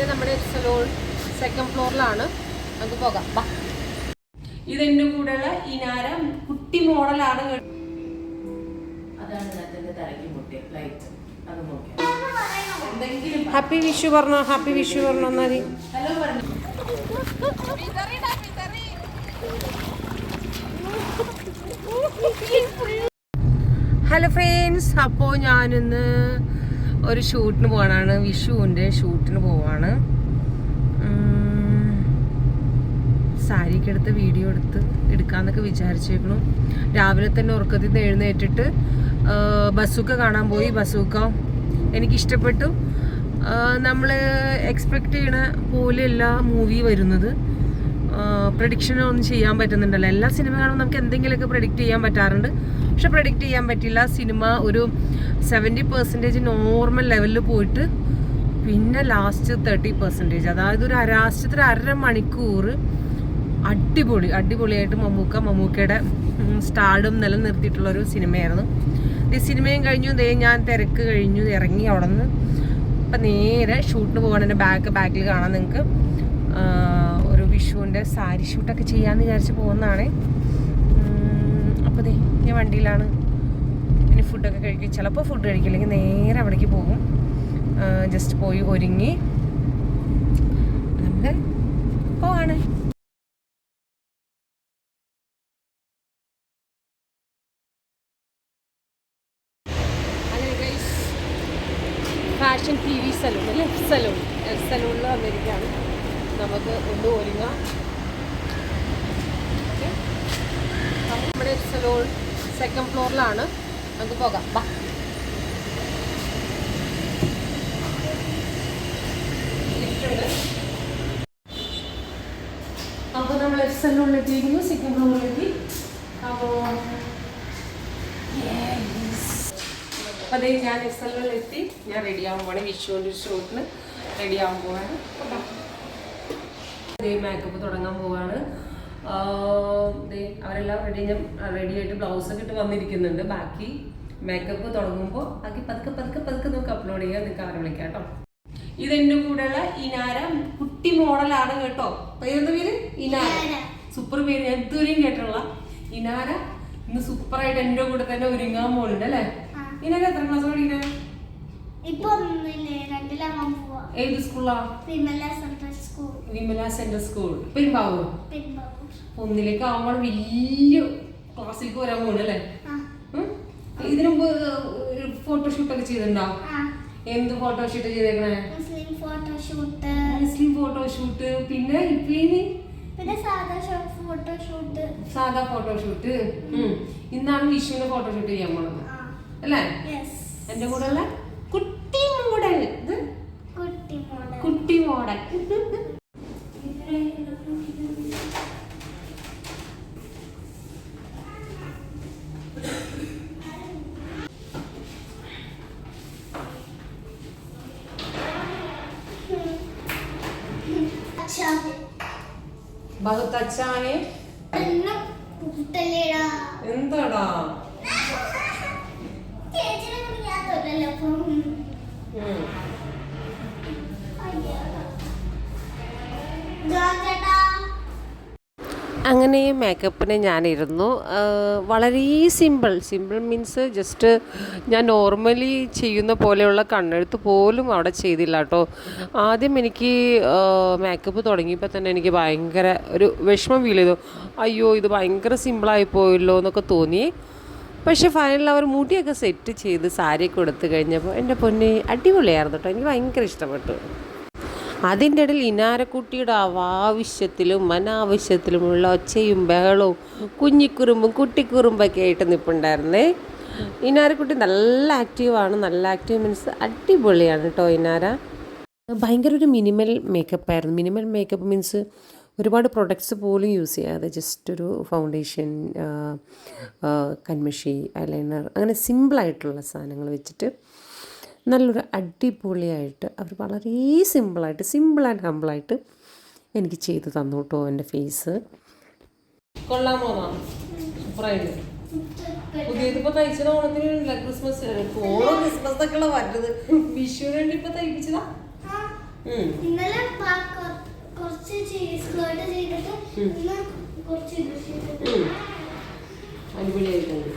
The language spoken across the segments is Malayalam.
നേരെ നമ്മുടെ സലോൺ സെക്കൻഡ് ഫ്ലോറിലാണ് നമുക്ക് പോകാം. ബാ. ഇതെന്റെ കൂടെയുള്ള ഇനാര കുട്ടി മോഡലാണ് ഹാപ്പി വിഷു പറഞ്ഞോ? ഹാപ്പി വിഷു പറഞ്ഞോ എന്നാ ഹലോ പറഞ്ഞു? ഹലോ ഫ്രണ്ട്സ് അപ്പോൾ ഞാനിന്ന് ഒരു ഷൂട്ടിന് പോകാനാണ് വിഷുവിന്റെ ഷൂട്ടിന് പോവാണ്. സാരി സാരിയൊക്കെ എടുത്ത് വീഡിയോ എടുത്ത് എടുക്കാന്നൊക്കെ വിചാരിച്ചേക്കണു. രാവിലെ തന്നെ ഉറക്കത്തിൽ നിന്ന് എഴുന്നേറ്റിട്ട് ബസൂക്ക കാണാൻ പോയി. ബസൂക്ക എനിക്കിഷ്ടപ്പെട്ടു. നമ്മൾ എക്സ്പെക്റ്റ് ചെയ്യണ പോലെയല്ല മൂവി വരുന്നത്. പ്രഡിക്ഷനൊന്നും ചെയ്യാൻ പറ്റുന്നുണ്ടല്ലോ. എല്ലാ സിനിമ കാണുമ്പോൾ നമുക്ക് എന്തെങ്കിലുമൊക്കെ പ്രഡിക്റ്റ് ചെയ്യാൻ പറ്റാറുണ്ട്. പക്ഷെ പ്രഡിക്റ്റ് ചെയ്യാൻ പറ്റില്ല സിനിമ ഒരു സെവന്റി പെർസെന്റേജ് നോർമൽ ലെവലിൽ പോയിട്ട് പിന്നെ ലാസ്റ്റ് തേർട്ടി പെർസെന്റേജ് അതായത് ഒരു ലാസ്റ്റത്തിൽ അര മണിക്കൂർ അടിപൊളി അടിപൊളിയായിട്ട് മമ്മൂക്ക മമ്മൂക്കയുടെ സ്റ്റാർഡും നിലനിർത്തിയിട്ടുള്ള ഒരു സിനിമയായിരുന്നു. ഈ സിനിമയും കഴിഞ്ഞു. ദേ ഞാൻ തിരക്ക് കഴിഞ്ഞു. ഇറങ്ങി അവിടെ നിന്ന് ഇപ്പം നേരെ ഷൂട്ടിന് പോകണം എന്റെ ബാക്ക് ബാക്കിൽ കാണാൻ നിങ്ങൾക്ക് ഒരു വിഷുവിന്റെ സാരി ഷൂട്ടൊക്കെ ചെയ്യാമെന്ന് വിചാരിച്ച് പോകുന്നതാണ്. ഞാൻ വണ്ടിയിലാണ് ഇനി ഫുഡൊക്കെ കഴിക്കും. ചിലപ്പോൾ ഫുഡ് കഴിക്കില്ലെങ്കിൽ നേരെ അവിടേക്ക് പോകും. ജസ്റ്റ് പോയി ഒരുങ്ങി നമ്മൾ പോവാണ്. ഫാഷൻ ടി വി സലൂൺ അല്ലേ? സലൂൺ സലൂണിൽ വന്നിരിക്കുകയാണ്. നമുക്ക് ഒന്ന് ഒരുങ്ങാം. നമ്മുടെ സലൂൺ സെക്കൻഡ് ഫ്ലോറിലാണ് നമുക്ക് പോകാം. ബാ അപ്പോൾ നമ്മൾ എഫ് സെല്ലുള്ളിട്ടിരിക്കുന്നു സെക്കൻഡ് ഫ്ലോറിലേക്ക് അപ്പോൾ അതേ ഞാൻ എഫ് എത്തി ഞാൻ റെഡി ആവാൻ പോണേ വിഷുവിന്റെ ഷോട്ടിന് റെഡി ആവാൻ പോവാണ്. മേക്കപ്പ് തുടങ്ങാൻ പോവാണ്. അവരെല്ലാം റെഡി ഞാൻ റെഡി ആയിട്ട് ബ്ലൗസൊക്കെ ഇട്ട് വന്നിരിക്കുന്നുണ്ട്. ബാക്കി മേക്കപ്പ് തുടങ്ങുമ്പോൾ ബാക്കി പതുക്കെ പതുക്കെ പതുക്കെ നമുക്ക് അപ്ലോഡ് ചെയ്യാം. നിങ്ങൾക്ക് അവരെ വിളിക്കാം കേട്ടോ. ഇതെന്റെ കൂടെയുള്ള ഇനാര. കുട്ടി മോഡലാണ് കേട്ടോ. പേരെന്താ പേര്? ഇനാര. സൂപ്പർ പേര്. ഞാൻ ഇതുവരെയും കേട്ടുള്ള ഇനാര. ഇന്ന് സൂപ്പറായിട്ട് എന്റെ കൂടെ തന്നെ ഒരുങ്ങാൻ പോകുന്നുണ്ട് അല്ലേ? ഇനാര എത്ര ക്ലാസ് പഠിക്കുന്നത് ഏത് സ്കൂളാ? Vimala central school. പെരുമ്പാവൂർ? ഒന്നിലേക്ക് ആവുമ്പോൾ വലിയ ക്ലാസ്സിലേക്ക് വരാൻ പോണല്ലേ? അല്ലേ? ഇതിനു മുമ്പ് ഫോട്ടോഷൂട്ടൊക്കെ ചെയ്തിട്ടുണ്ടോ? ആ. എന്ത് ഫോട്ടോഷൂട്ട് ചെയ്തേക്കണേ? മുസ്ലിം ഫോട്ടോഷൂട്ട് ഫോട്ടോഷൂട്ട് പിന്നെ പിന്നെ സാധാ ഫോട്ടോഷൂട്ട് സാധാ ഫോട്ടോഷൂട്ട് ഇന്നാണ് വിഷുവിന്റെ ഫോട്ടോഷൂട്ട് ചെയ്യാൻ പോണത്. അല്ലേ? എന്റെ കൂടെ കുട്ടി മോഡൽ ഇത്? കുട്ടി മോഡൽ. അച്ചായേ എന്നെ കൂട്ടല്ലേടാ എന്താടാ? അങ്ങനെ മേക്കപ്പിന് ഞാനിരുന്നു. വളരെ സിമ്പിൾ സിമ്പിൾ മീൻസ് ജസ്റ്റ് ഞാൻ നോർമലി ചെയ്യുന്ന പോലെയുള്ള കണ്ണെടുത്ത് പോലും അവിടെ ചെയ്തില്ല കേട്ടോ. ആദ്യം എനിക്ക് മേക്കപ്പ് തുടങ്ങിയപ്പോൾ തന്നെ എനിക്ക് ഭയങ്കര ഒരു വിഷമം ഫീൽ ചെയ്തു. അയ്യോ ഇത് ഭയങ്കര സിമ്പിളായി പോയല്ലോ എന്നൊക്കെ തോന്നി. പക്ഷെ ഫൈനലിൽ അവർ മുടിയൊക്കെ സെറ്റ് ചെയ്ത് സാരിയൊക്കെ എടുത്തു കഴിഞ്ഞപ്പോൾ എന്റെ പൊന്നെ അടിപൊളിയായിരുന്നു കേട്ടോ. എനിക്ക് ഭയങ്കര ഇഷ്ടപ്പെട്ടു. അതിന്റെ ഇടയിൽ ഇനാരക്കുട്ടിയുടെ ആവശ്യത്തിലും അനാവശ്യത്തിലുമുള്ള ഒച്ചയും ബഹളവും കുഞ്ഞിക്കുറുമ്പും കുട്ടിക്കുറുമ്പൊക്കെ ആയിട്ട് നിൽപ്പുണ്ടായിരുന്നേ ഇനാരക്കുട്ടി നല്ല ആക്റ്റീവാണ് നല്ല ആക്റ്റീവ് മീൻസ് അടിപൊളിയാണ് കേട്ടോ ഇനാര. ഭയങ്കര ഒരു മിനിമൽ മേക്കപ്പ് ആയിരുന്നു. മിനിമൽ മേക്കപ്പ് മീൻസ് ഒരുപാട് പ്രൊഡക്ട്സ് പോലും യൂസ് ചെയ്യാതെ ജസ്റ്റ് ഒരു ഫൗണ്ടേഷൻ കൺമഷി ഐലൈനർ അങ്ങനെ സിമ്പിളായിട്ടുള്ള സാധനങ്ങൾ വെച്ചിട്ട് നല്ലൊരു അടിപൊളിയായിട്ട് അവർ വളരെ സിമ്പിളായിട്ട് സിമ്പിൾ ആൻഡ് ഹമ്പിളായിട്ട് എനിക്ക് ചെയ്ത് തന്നു കേട്ടോ എന്റെ ഫേസ്. കൊള്ളാമോ തയ്ച്ചത് ഓണത്തിന് ക്രിസ്മസ് ഓണം ക്രിസ്മസ് ഒക്കെയുള്ള വരുന്നത് വിഷുവിന് വേണ്ടി ഇപ്പൊ തയ്പ്പിച്ചതാ? ഇന്നലെ കുറച്ച് സ്കേർട്ട് ചെയ്തിട്ട്. കുറച്ച് അടിപൊളിയായിട്ടുണ്ട്.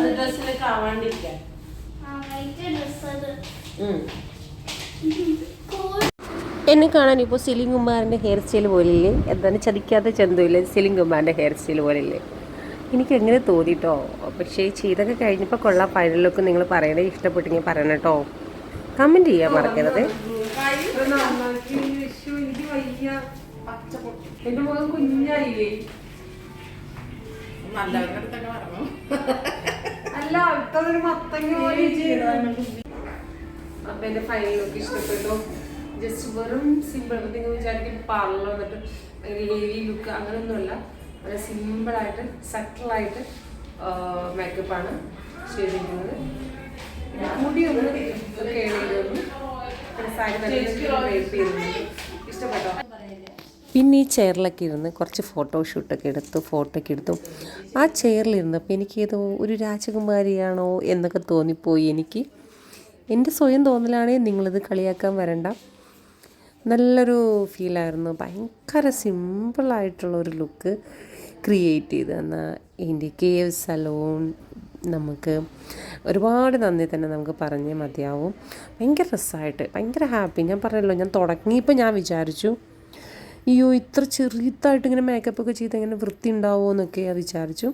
അത് ഡ്രസ്സിലൊക്കെ ആവാണ്ടിരിക്കാൻ. എന്നെ കാണാൻ ഇപ്പോൾ സിലിം കുമാറിന്റെ ഹെയർ സ്റ്റൈൽ പോലില്ലേ? എന്താണ് ചതിക്കാത്ത ചന്തമില്ലേ സിലിം കുമാറിന്റെ ഹെയർ സ്റ്റൈൽ പോലില്ലേ? എനിക്ക് എങ്ങനെ തോന്നിട്ടോ? പക്ഷേ ചെയ്തൊക്കെ കഴിഞ്ഞപ്പോൾ കൊള്ളാം. ഫൈനൽ ലുക്ക് നിങ്ങൾ പറയണേ ഇഷ്ടപ്പെട്ടെങ്കിൽ പറയണം കേട്ടോ. കമന്റ് ചെയ്യാൻ മറക്കരുത്. കുഞ്ഞായില്ലേ? നല്ലവരുടെ അടുത്തൊക്കെ പറഞ്ഞു. അല്ല അടുത്തൊരു മത്തങ്ങ പോലെ അപ്പൊ എന്റെ ഫൈനൽ ലുക്ക് ഇഷ്ടപ്പെട്ടു. ജസ്റ്റ് വെറും സിമ്പിൾ നിങ്ങൾ വിചാരിക്കും പാർലർ വന്നിട്ട് ഹെവി ലുക്ക് അങ്ങനെയൊന്നുമല്ല വളരെ സിമ്പിളായിട്ട് സട്ടിലായിട്ട് മേക്കപ്പാണ് ചെയ്തിരിക്കുന്നത്. മുടിയൊന്നും പിന്നെ സാരി നല്ല റേപ്പ് ചെയ്തിട്ടുണ്ട്. ഇഷ്ടപ്പെട്ടോ? പിന്നെ ഈ ചെയറിലൊക്കെ ഇരുന്ന് കുറച്ച് ഫോട്ടോ എടുത്തു ഫോട്ടോ ഒക്കെ എടുത്തു. ആ ചെയറിലിരുന്നപ്പോൾ എനിക്കേതോ ഒരു രാജകുമാരിയാണോ എന്നൊക്കെ തോന്നിപ്പോയി എനിക്ക്. എന്റെ സ്വയം തോന്നലാണെങ്കിൽ നിങ്ങളിത് കളിയാക്കാൻ വരണ്ട. നല്ലൊരു ഫീലായിരുന്നു. ഭയങ്കര സിമ്പിളായിട്ടുള്ളൊരു ലുക്ക് ക്രിയേറ്റ് ചെയ്ത് എന്നാൽ എന്റെ കേവ് സലോൺ നമുക്ക് ഒരുപാട് നന്ദി തന്നെ നമുക്ക് പറഞ്ഞേ മതിയാവും. ഭയങ്കര രസമായിട്ട് ഭയങ്കര ഹാപ്പി. ഞാൻ പറഞ്ഞല്ലോ ഞാൻ തുടങ്ങിയപ്പോൾ ഞാൻ വിചാരിച്ചു അയ്യോ ഇത്ര ചെറുതായിട്ട് ഇങ്ങനെ മേക്കപ്പ് ഒക്കെ ചെയ്ത് എങ്ങനെ വൃത്തി ഉണ്ടാവുമോ എന്നൊക്കെ വിചാരിച്ചു.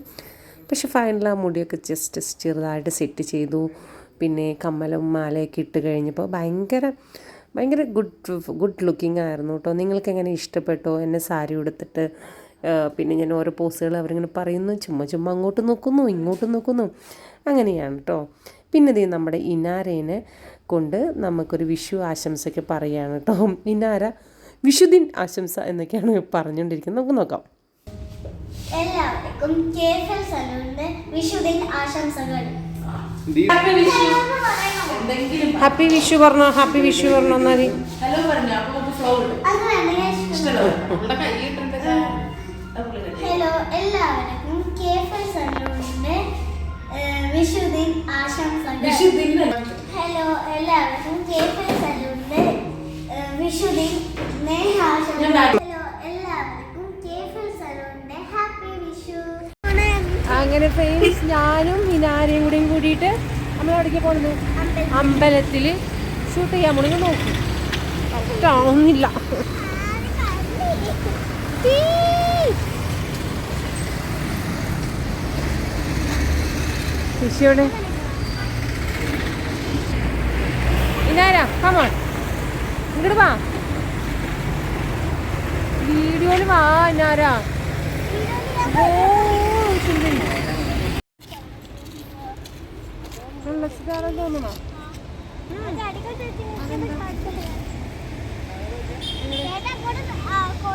പക്ഷെ ഫൈനൽ ആ മുടിയൊക്കെ ജസ്റ്റ് ചെറുതായിട്ട് സെറ്റ് ചെയ്തു. പിന്നെ കമ്മലും മാലയൊക്കെ ഇട്ട് കഴിഞ്ഞപ്പോൾ ഭയങ്കര ഭയങ്കര ഗുഡ് ഗുഡ് ലുക്കിംഗ് ആയിരുന്നു കേട്ടോ നിങ്ങൾക്ക് എങ്ങനെ ഇഷ്ടപ്പെട്ടോ? എന്നെ സാരി ഉടുത്തിട്ട് പിന്നെ ഞാൻ ഓരോ പോസ്റ്റുകൾ അവരിങ്ങനെ പറയുന്നു. ചുമ്മാ ചുമ്മാ അങ്ങോട്ട് നോക്കുന്നു ഇങ്ങോട്ട് നോക്കുന്നു. അങ്ങനെയാണ് കേട്ടോ പിന്നെ ഇത് നമ്മുടെ ഇനാരേനെ കൊണ്ട് നമുക്കൊരു വിഷു ആശംസയ്ക്ക് പറയുകയാണ് കേട്ടോ ഇനാര വിഷുദിൻ ആശംസ എന്നൊക്കെയാണ് പറഞ്ഞുകൊണ്ടിരിക്കുന്നത്. നമുക്ക് നോക്കാം. എല്ലാവർക്കും കേഫൽ സലൂണിന്റെ വിഷുദിൻ ആശംസകൾ. എന്തെങ്കിലും ഹാപ്പി വിഷു. പറഞ്ഞോ ഹാപ്പി വിഷു പറഞ്ഞോ എന്നാൽ ഹലോ പറഞ്ഞു കൈ ഹലോ എല്ലാവർക്കും സലൂണിന്റെ വിഷുദിൻ ആശംസകൾ. ദിനം ഹലോ എല്ലാവർക്കും ഏഹ്, വിഷുദിൻ എല്ലാവർക്കും ഹാപ്പി വിഷു. അങ്ങനെ ഫ്രണ്ട്സ് ഞാനും ഹിനാരയും കൂടിയും കൂടിയിട്ട് നമ്മൾ എവിടേക്ക് പോകുന്നു അമ്പലത്തിൽ. ഷൂട്ട് ചെയ്യാൻ പോണെങ്കിൽ നോക്കും. കാണുന്നില്ല വിഷയോടെ ഇനാരാ കമോൺ ഇങ്ങോട്ട് വാ. വീഡിയോയിൽ വാ എന്നാരാ ഓ സുന്ദരി വെള്ളച്ചിട്ടാണെന്ന് തോന്നുന്നു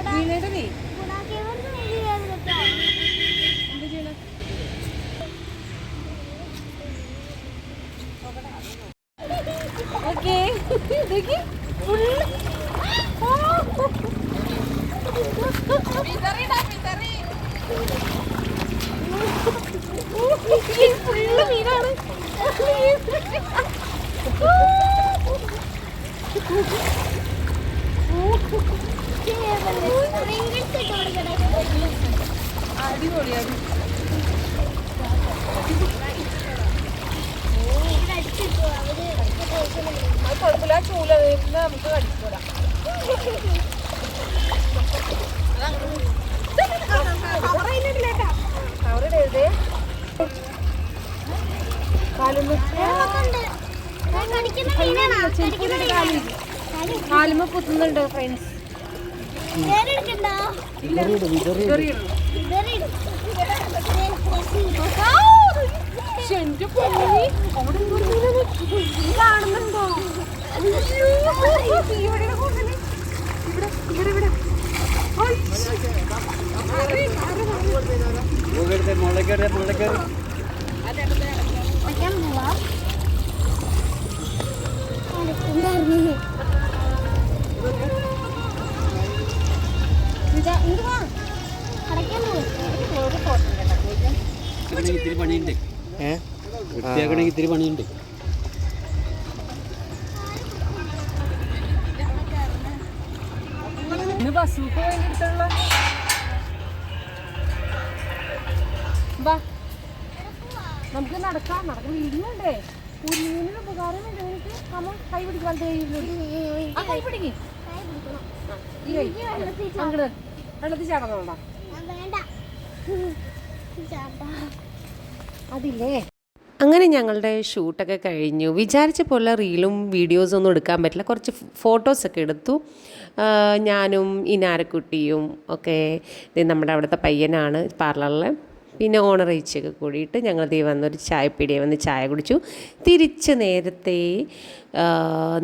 വീണേട്ട് നീ എന്ത് ചെയ്യണം ഓക്കേ ഇതൊക്കെ ഫുള്ള് ഫുള്ള് മീനാണ് അടിപൊളിയാണ് അത് കുഴപ്പമില്ല ചൂല നമുക്ക് കടിക്കൂടാ അവരുടെ കാലുമ കുത്തുന്നുണ്ട് ഫ്രണ്ട്സ് എന്റെ പൊന്നി അവിടെ ഇവിടെ മീനാണ്. കാണുന്നുണ്ടോ ഇവിടെ ഇവിടെ കൂടുതൽ. ഇവിടെ ഇവിടെ ഇവിടെ ഇത്തിരി പണിയുണ്ട്. വൃത്തിയാക്കണമെങ്കിൽ ഇത്തിരി പണിയുണ്ട്. ഇത് ബസ്സൂക്ക് വേണ്ടി നമുക്ക് നടക്കാം. നടക്കാൻ വീഡിയോ ഉണ്ടേ കുഞ്ഞിന് ഉപകാരം ഉണ്ട്. നിനക്ക് അമ്മ കൈ പിടിക്കാൻ ആ കൈ പിടിക്കും. അങ്ങോട്ട് വെള്ളത്തിൽ ചാട്ടാ അതില്ലേ? അങ്ങനെ ഞങ്ങളുടെ ഷൂട്ടൊക്കെ കഴിഞ്ഞു. വിചാരിച്ച പോലെ റീലും വീഡിയോസും ഒന്നും എടുക്കാൻ പറ്റില്ല. കുറച്ച് ഫോട്ടോസൊക്കെ എടുത്തു. ഞാനും ഇനാരക്കുട്ടിയും ഒക്കെ. നമ്മുടെ അവിടുത്തെ പയ്യനാണ് പാർലറിൽ പിന്നെ ഓണറേച്ചൊക്കെ കൂടിയിട്ട് ഞങ്ങൾ ദൈവം വന്നൊരു ചായപ്പീടിയെ വന്ന് ചായ കുടിച്ചു. തിരിച്ച് നേരത്തെ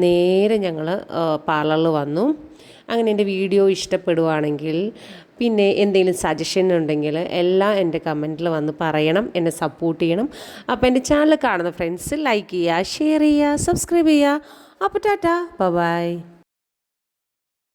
നേരെ ഞങ്ങൾ പാർലറിൽ വന്നു. അങ്ങനെ എന്റെ വീഡിയോ ഇഷ്ടപ്പെടുവാണെങ്കിൽ പിന്നെ എന്തെങ്കിലും സജഷൻ ഉണ്ടെങ്കിൽ എല്ലാം എന്റെ കമന്റിൽ വന്ന് പറയണം എന്നെ സപ്പോർട്ട് ചെയ്യണം. അപ്പോൾ എന്റെ ചാനൽ കാണുന്ന ഫ്രണ്ട്സ് ലൈക്ക് ചെയ്യുക ഷെയർ ചെയ്യുക സബ്സ്ക്രൈബ് ചെയ്യുക. അപ്പോൾ ടാറ്റാ ബൈ